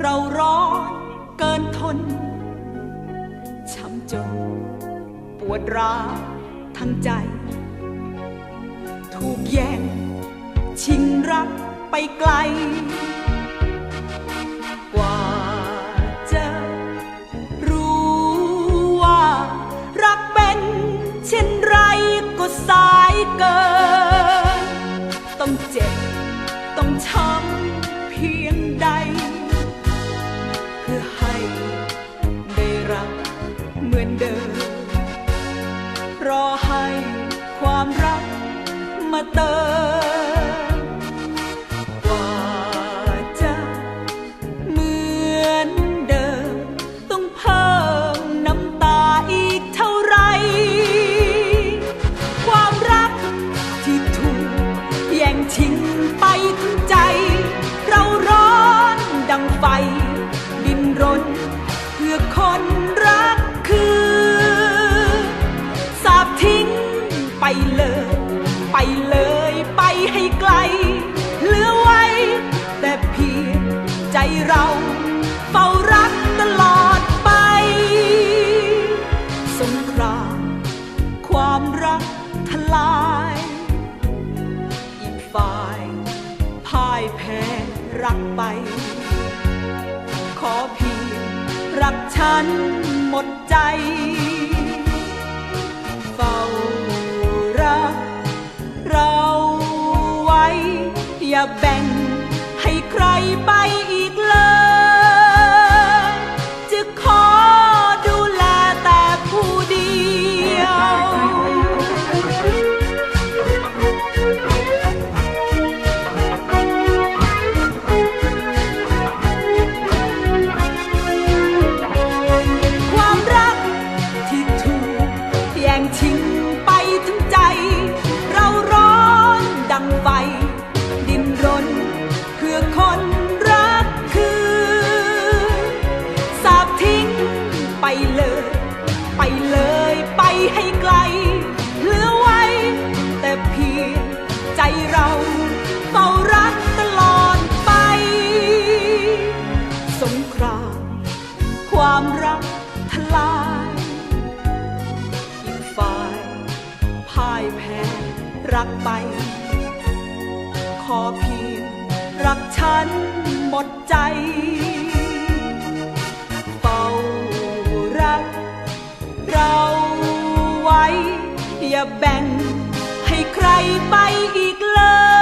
เร้อนเกินทน ช้ำจนปวดร้าวทั้งใจ ถูกแย่งชิงรักไปไกล กว่าจะรู้ว่ารักเป็นเช่นไรก็สายเกิน ต้องเจ็บ ต้องช้ำเพียงใด มือนเดิม รอให้ความรักมาเติมกว่าจะเหมือนเดิม ต้องเพิ่มน้ำตาอีกเท่าไร ความรักที่ถูกแย่งชิงไป เลย ไปเลยไปให้ไกล เหลือไว้ แต่เพียงใจเราเฝ้ารักตลอดไป สงครามความรักทลาย อีกฝ่ายพ่ายแพ้รักไป ขอเพียงรักฉันหมดใจ อย่าแบ่งให้ใครไป ความรักทลายอีกฝ่ายพ่ายแพ้รักไป ขอเพียงรักฉันหมดใจเฝ้ารัก เราไว้ อย่าแบ่งให้ใครไปอีกเลย